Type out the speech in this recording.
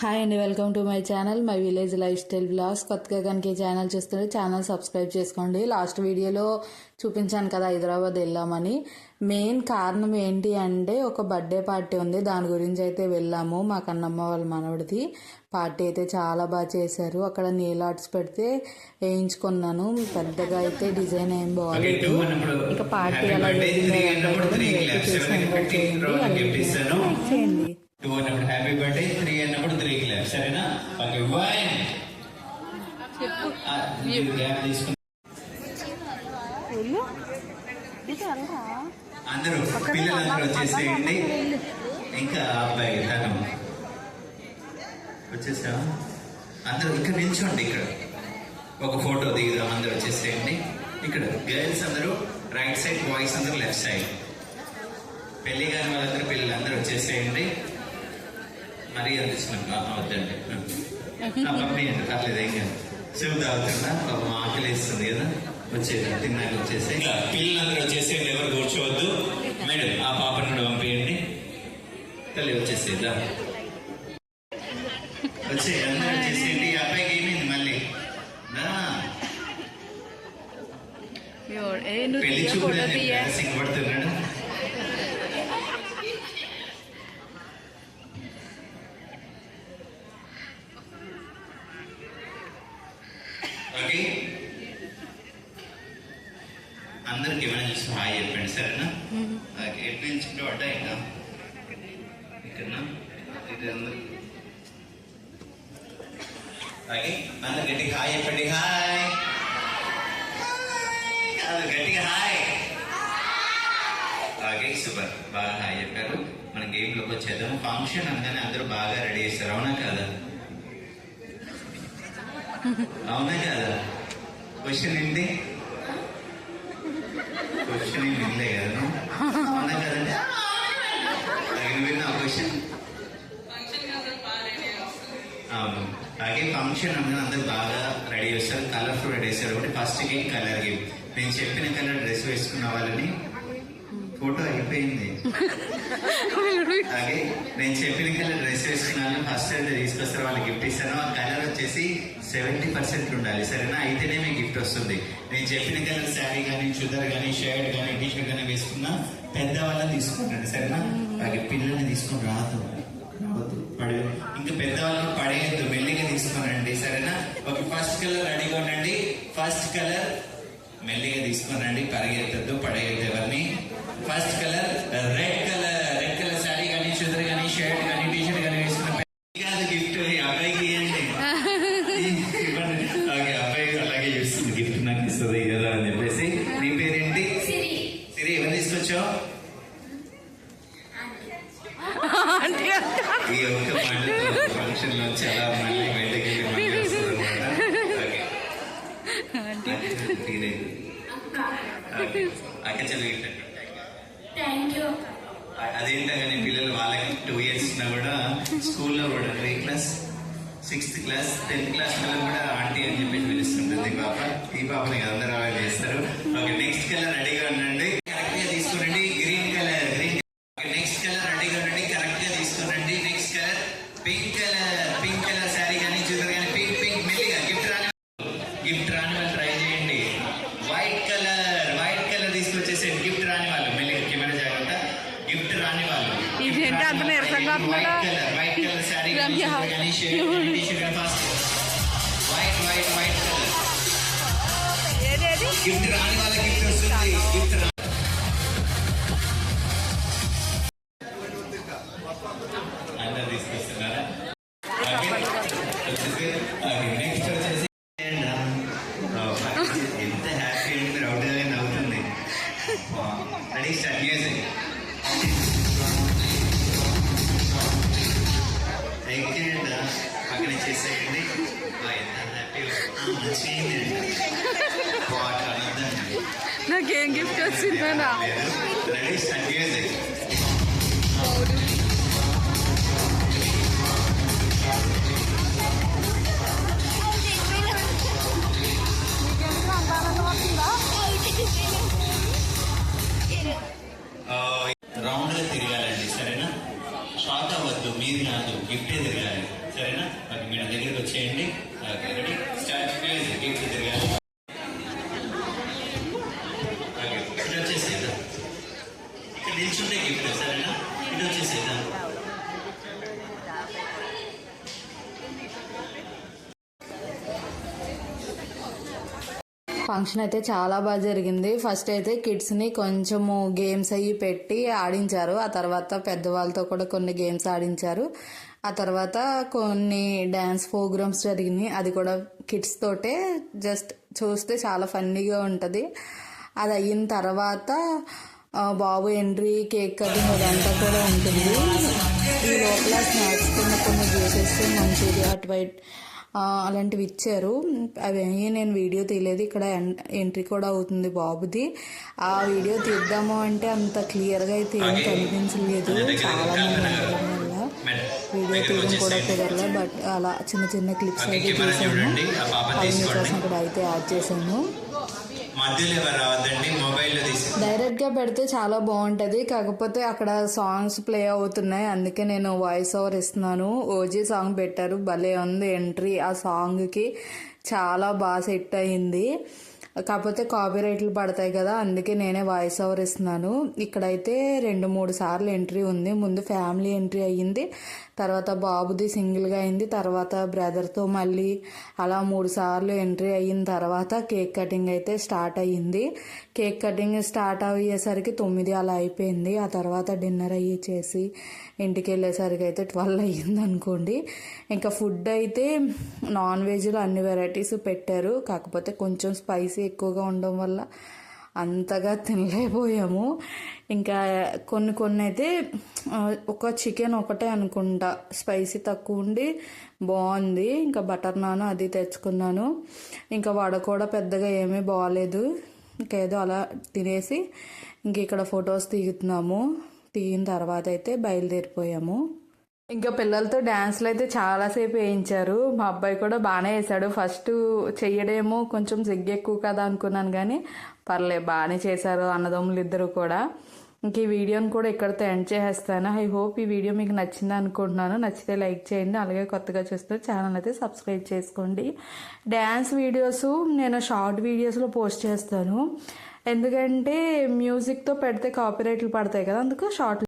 Hi అండి welcome to my channel my village life style blogs కొత్తగా కనుక ఈ ఛానల్ చూస్తుంటే ఛానల్ సబ్స్క్రైబ్ చేసుకోండి. లాస్ట్ వీడియోలో చూపించాను కదా హైదరాబాద్ వెళ్ళామని. మెయిన్ కారణం ఏంటి అంటే ఒక బర్త్డే పార్టీ ఉంది. దాని గురించి అయితే వెళ్ళాము మా కన్నమ్మ వాళ్ళ మనవడిది. పార్టీ అయితే చాలా బాగా చేశారు. అక్కడ నీల్ ఆర్ట్స్ పెడితే వేయించుకున్నాను. పెద్దగా అయితే డిజైన్ ఏం బాగాలేదు ఇక పార్టీ ఎంజాయ్ చేయండి హ్యాపీ బర్త్డే త్రీ అన్నప్పుడు త్రీ క్లాప్ సరేనా? ఓకే వన్ గ్యాప్ తీసుకుని అందరూ పిల్లలందరూ వచ్చేసేయండి. ఇంకా అబ్బాయి తను. వచ్చేసావా? అందరూ ఇక్కడ నిల్చోండి ఇక్కడ. ఒక ఫోటో దిగుదాం అందరూ వచ్చేసేయండి. ఇక్కడ గర్ల్స్ అందరూ రైట్ సైడ్ బాయ్స్ అందరూ లెఫ్ట్ సైడ్. పెళ్ళి కాని వాళ్ళందరూ పిల్లలందరూ వచ్చేసేయండి. మరీ అందిస్తున్నాను వద్దండి ఆ, పంపించండి పర్లేదు ఏం కాదు సేవ్ తాగుతున్నా పాపం ఆకలి వేస్తుంది కదా వచ్చేది తిన్నాక వచ్చేసి ఇంకా పిల్లలందరూ వచ్చేసేయండి ఎవరు కూర్చోవద్దు మేడం ఆ పాపను కూడా పంపించండి తల్లి వచ్చేసేదా వచ్చే అందరూ వచ్చేసేయండి ఈ అబ్బాయికి ఏమైంది మళ్ళీ. పెళ్ళి చూపులు సిగ్గుపడుతున్నాడు ఓకే అందరికి ఏమైనా చూసి హాయ్ చెప్పండి సరేనా ఓకే ఎట్లా పడ్డాయి ఇంకా ఇక్కడనా? ఇది అందరు. అందరు గట్టిగా హాయ్ చెప్పండి. హాయ్. అందరు గట్టిగా హాయ్. అలాగే సూపర్. బాగా హాయ్ చెప్పారు. మన గేమ్లోకి ఫంక్షన్ అనగానే అందరూ బాగా రెడీ చేస్తారు. అవునా కాదా? అవునా కాదా? క్వశ్చన్ ఏంటి? క్వశ్చన్ ఏం కదా నువ్వు? అవునా కదండి తగిన విన్నా క్వశ్చన్ అవును అలాగే ఫంక్షన్ అంటే అందరూ బాగా రెడీ చేస్తారు. కలర్ఫుల్ రెడీ చేస్తారు. ఒకటి ఫస్ట్ గేమ్ కలర్ గేమ్ నేను చెప్పిన కలర్ డ్రెస్ వేసుకున్న వాళ్ళని ఫోటో అయిపోయింది. అలాగే నేను చెప్పిన కలర్ డ్రెస్ వేసుకున్నాను ఫస్ట్ అయితే తీసుకొస్తారు వాళ్ళకి గిఫ్ట్ ఇస్తాను. ఆ కలర్ వచ్చేసి సెవెంటీ పర్సెంట్ ఉండాలి. సరేనా? అయితేనే మీకు గిఫ్ట్ వస్తుంది. నేను చెప్పిన కలర్ శారీ కానీ చుదర్ కానీ షర్ట్ కానీ టీ షర్ట్ కానీ వేసుకున్నా పెద్దవాళ్ళని తీసుకుంటాను. సరేనా? అలాగే పిల్లల్ని తీసుకుని రాదు. పడే ఇంకా పెద్దవాళ్ళకి పడేయద్దు మెల్లిగా తీసుకోనండి సరేనా? ఒక ఫస్ట్ కలర్ రెడీగా ఉండండి ఫస్ట్ కలర్ మెల్లిగా తీసుకోనండి పరిగెత్తద్దు పడేయద్దు ఎవరిని. First colour red colour sari కానీ చుదర్ కానీ షర్ట్ కానీ టీ షర్ట్ కానీ వేసుకున్న పెద్ద- కాదు గిఫ్ట్ ఈ అబ్బాయికి ఇవ్వండి ఇవ్వండి ఓకే అబ్బాయి అలాగే చూస్తుంది గిఫ్ట్ నాకు ఇస్తుంది కదా అని చెప్పేసి నీ పేరేంటి సిరి ఎవరు తీసుకొచ్చావు ఈ ఒక్క మాటతో ఫంక్షన్లో చాలా మళ్ళీ బయటకి వెళ్ళి మళ్ళీ వస్తుంది ఓకే అక్క థ్యాంక్ యూ అదేంటో పిల్లలు వాళ్ళకి టూ ఇయర్స్ ఉన్నా కూడా స్కూల్లో కూడా ఏ class sixth class tenth class పిల్లలు కూడా ఆంటీ అని చెప్పి పిలుస్తుంటుంది పాప ఈ పాపని అందరూ అలా చేస్తారు. ఓకే నెక్స్ట్ కలర్ రెడీగా ఉండండి కరెక్ట్గా తీసుకోండి green colour green next colour రెడీగా ఉండండి కరెక్ట్గా తీసుకోండి next colour pink colour pink colour sari కానీ చూద్దరు కానీ పింక్ పింక్ మెల్లిగా గిఫ్ట్ రాని గిఫ్ట్ రాని వాళ్ళు ట్రై చేయండి వైట్ కలర్ వైట్ కలర్ తీసుకొచ్చేసేయండి గిఫ్ట్ రాని వాళ్ళు మెల్లిగా కెమెరా జాగ్రత్త గిఫ్ట్ రాని వాళ్ళు ఇదేంటి అంత నీరసంగా ఉంటున్నాడా? White colour white colour sari Ramya. కానీ shirt T shirt fast white white white colour gift రాని వాళ్ళ గిఫ్ట్ వస్తుంది గిఫ్ట్ రా అందరు తీసుకొస్తున్నారా ఓకే. వచ్చేసి ఓకే, నెక్స్ట్ వచ్చేసి ఓ, ఎంత హ్యాపీ అండి మీరు అవుట్గా నవ్వుతుంది రెడీ స్టార్ట్ మ్యూజిక్ ఎక్కండి పక్కన చేసేయండి నాకేం గిఫ్ట్ వచ్చిందనా నిల్చుంటే గిఫ్ట్ సరేనా వచ్చేసేదా ఫంక్షన్ అయితే చాలా బాగా జరిగింది. ఫస్ట్ అయితే కిడ్స్ని కొంచెము గేమ్స్ అవి పెట్టి ఆడించారు. ఆ తర్వాత పెద్దవాళ్ళతో కూడా కొన్ని గేమ్స్ ఆడించారు. ఆ తర్వాత కొన్ని డ్యాన్స్ ప్రోగ్రామ్స్ జరిగినాయి. అది కూడా కిడ్స్ తోటే జస్ట్ చూస్తే చాలా ఫన్నీగా ఉంటుంది. అది అయిన తర్వాత బాబు ఎంట్రీ కేక్ కటింగ్ అదంతా కూడా ఉంటుంది. ఈ లోపల స్నాక్స్ కింద కొన్ని జ్యూసెస్ మంచూరియా అటు వైట్ అలాంటివి ఇచ్చారు. అవి నేను వీడియో తీయలేదు. ఇక్కడ ఎన్- ఎంట్రీ కూడా అవుతుంది బాబుది. ఆ వీడియో తీద్దాము అంటే అంత క్లియర్గా అయితే ఏం కనిపించలేదు. చాలా మంది వీడియో తీయడం కూడా కుదరలే బట్ అలా చిన్న చిన్న క్లిప్స్ అయితే తీసాను. అవి మీకోసం ఇక్కడ అయితే యాడ్ చేశాను మధ్యలో ఎవరు రావద్దండి మొబైల్లో తీసి డైరెక్ట్గా పెడితే చాలా బాగుంటది కాకపోతే అక్కడ సాంగ్స్ ప్లే అవుతున్నాయి అందుకే నేను వాయిస్ ఓవర్ ఇస్తున్నాను. ఓజీ సాంగ్ పెట్టారు భలే ఉంది ఎంట్రీ. ఆ సాంగ్కి చాలా బాగా సెట్ అయింది. కాకపోతే కాపీరైట్లు పడతాయి కదా అందుకే నేనే వాయిస్ ఓవర్ ఇస్తున్నాను. ఇక్కడైతే రెండు మూడు సార్లు ఎంట్రీ ఉంది. ముందు ఫ్యామిలీ ఎంట్రీ అయ్యింది. తర్వాత బాబుది సింగిల్గా అయింది. తర్వాత బ్రదర్తో మళ్ళీ అలా మూడు సార్లు ఎంట్రీ అయిన తర్వాత కేక్ కటింగ్ అయితే స్టార్ట్ అయ్యింది. కేక్ కటింగ్ స్టార్ట్ అయ్యేసరికి తొమ్మిది అలా అయిపోయింది. ఆ తర్వాత డిన్నర్ అయ్యి చేసి ఇంటికి వెళ్ళేసరికి అయితే ట్వెల్వ్ అయ్యింది అనుకోండి. ఇంకా ఫుడ్ అయితే నాన్ వెజ్లో అన్ని వెరైటీస్ పెట్టారు. కాకపోతే కొంచెం స్పైసీ ఎక్కువగా ఉండడం వల్ల అంతగా తినలేకపోయాము. ఇంకా కొన్ని కొన్ని అయితే ఒక చికెన్ ఒకటే అనుకుంటా. స్పైసీ తక్కువ ఉండి బాగుంది. ఇంకా బటర్ నాన్ అది తెచ్చుకున్నాను. ఇంకా వడ కూడా పెద్దగా ఏమీ బాగాలేదు ఇంకేదో అలా తినేసి ఇంక ఇక్కడ ఫొటోస్ తీగుతున్నాము దిగిన తర్వాత అయితే బయలుదేరిపోయాము. ఇంకా పిల్లలతో డ్యాన్స్లు అయితే చాలాసేపు వేయించారు. మా అబ్బాయి కూడా బాగానే వేశాడు. ఫస్ట్ చెయ్యడేమో కొంచెం సిగ్గు ఎక్కువ కదా అనుకున్నాను కానీ పర్లే బాగానే చేశారు అన్నదమ్ములు ఇద్దరు కూడా. ఇంక ఈ వీడియోని కూడా ఇక్కడితో ఎండ్ చేసేస్తాను. ఐ హోప్ ఈ వీడియో మీకు నచ్చింది అనుకుంటున్నాను. నచ్చితే లైక్ చేయండి అలాగే కొత్తగా చూస్తే ఛానల్ అయితే సబ్స్క్రైబ్ చేసుకోండి. డ్యాన్స్ వీడియోస్ నేను షార్ట్ వీడియోస్లో పోస్ట్ చేస్తాను. ఎందుకంటే మ్యూజిక్తో పెడితే కాపీరైట్లు పడతాయి కదా అందుకు షార్ట్